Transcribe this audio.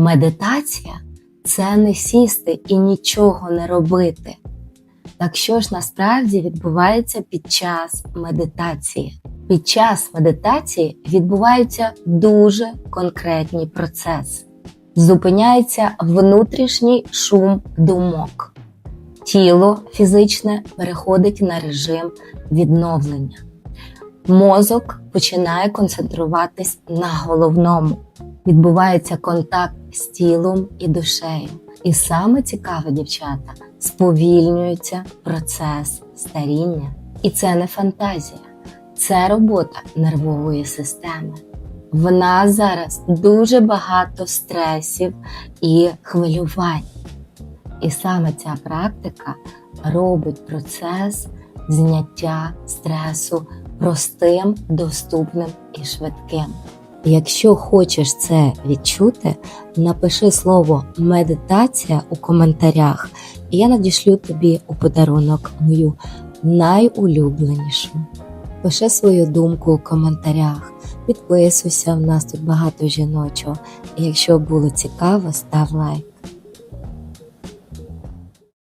Медитація це не сісти і нічого не робити. Так що ж насправді відбувається під час медитації? Під час медитації відбуваються дуже конкретні процеси. Зупиняється внутрішній шум думок. Тіло фізичне переходить на режим відновлення. Мозок починає концентруватись на головному. Відбувається контакт з тілом і душею. І саме цікаве, дівчата, сповільнюється процес старіння. І це не фантазія, це робота нервової системи. В нас зараз дуже багато стресів і хвилювань. І саме ця практика робить процес зняття стресу простим, доступним і швидким. Якщо хочеш це відчути, напиши слово медитація у коментарях, і я надішлю тобі у подарунок мою найулюбленішу. Пиши свою думку у коментарях, підписуйся, в нас тут багато жіночого. І якщо було цікаво, став лайк.